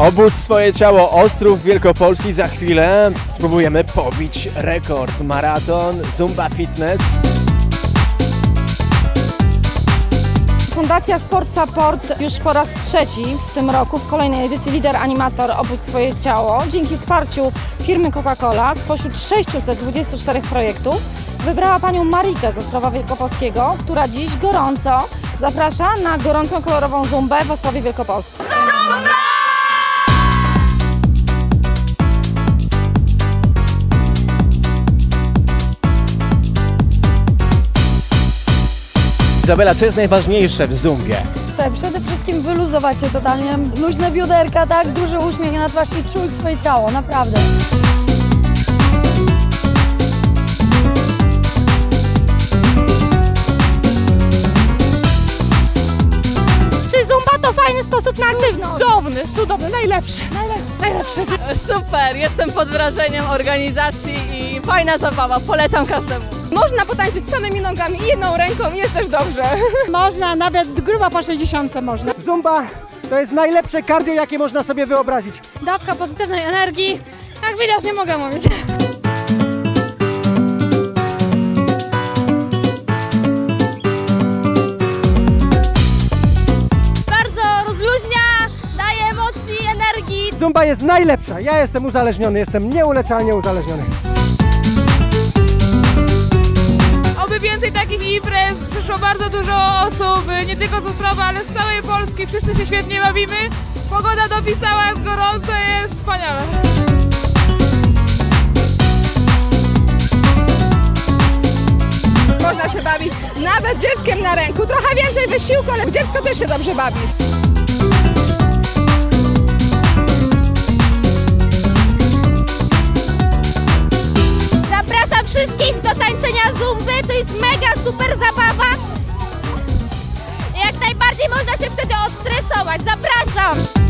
Obudź swoje ciało, Ostrów Wielkopolski za chwilę. Spróbujemy pobić rekord. Maraton, Zumba Fitness. Fundacja Sport Support już po raz trzeci w tym roku w kolejnej edycji Lider Animator Obudź swoje ciało dzięki wsparciu firmy Coca-Cola spośród 624 projektów wybrała panią Marikę z Ostrowa Wielkopolskiego, która dziś gorąco zaprasza na gorącą kolorową zumbę w Ostrowie Wielkopolskim. Izabela, co jest najważniejsze w Zumbie? Słuchaj, przede wszystkim wyluzować się totalnie, luźne bioderka, tak, duży uśmiech na twarz i czuć swoje ciało, naprawdę. Czy zumba to fajny sposób na aktywność? Cudowny, cudowny, najlepszy. Najlepszy. Super, jestem pod wrażeniem organizacji i fajna zabawa, polecam każdemu. Można potańczyć samymi nogami i jedną ręką i jest też dobrze. Można, nawet grubo po 60 można. Zumba to jest najlepsze cardio, jakie można sobie wyobrazić. Dawka pozytywnej energii, jak widać nie mogę mówić. Bardzo rozluźnia, daje emocji, energii. Zumba jest najlepsza. Ja jestem uzależniony, jestem nieuleczalnie uzależniony. Więcej takich imprez, przyszło bardzo dużo osób, nie tylko z Ostrowa, ale z całej Polski. Wszyscy się świetnie bawimy. Pogoda dopisała, jest gorąco, jest wspaniale. Można się bawić nawet dzieckiem na ręku. Trochę więcej wysiłku, ale dziecko też się dobrze bawi. Zapraszam wszystkich do tańczenia zumby, to jest mega super zabawa. Jak najbardziej można się wtedy odstresować. Zapraszam!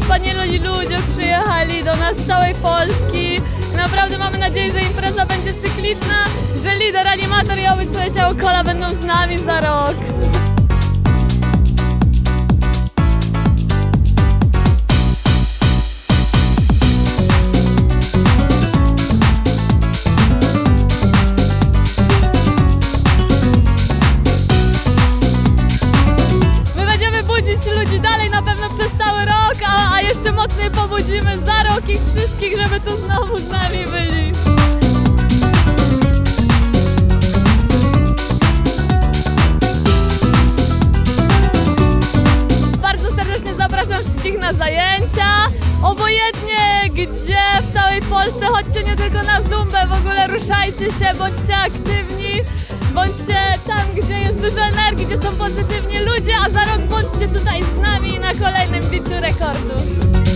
Wspaniali ludzie przyjechali do nas z całej Polski. Naprawdę mamy nadzieję, że impreza będzie cykliczna, że lider, animator i ciało kola będą z nami za rok. Jeszcze mocniej pobudzimy za rok ich wszystkich, żeby tu znowu z nami byli. Bardzo serdecznie zapraszam wszystkich na zajęcia. Obojętnie gdzie w całej Polsce, chodźcie nie tylko na Zumbę, w ogóle ruszajcie się, bądźcie aktywni. Dużo energii, gdzie są pozytywni ludzie, a za rok bądźcie tutaj z nami na kolejnym biciu rekordu.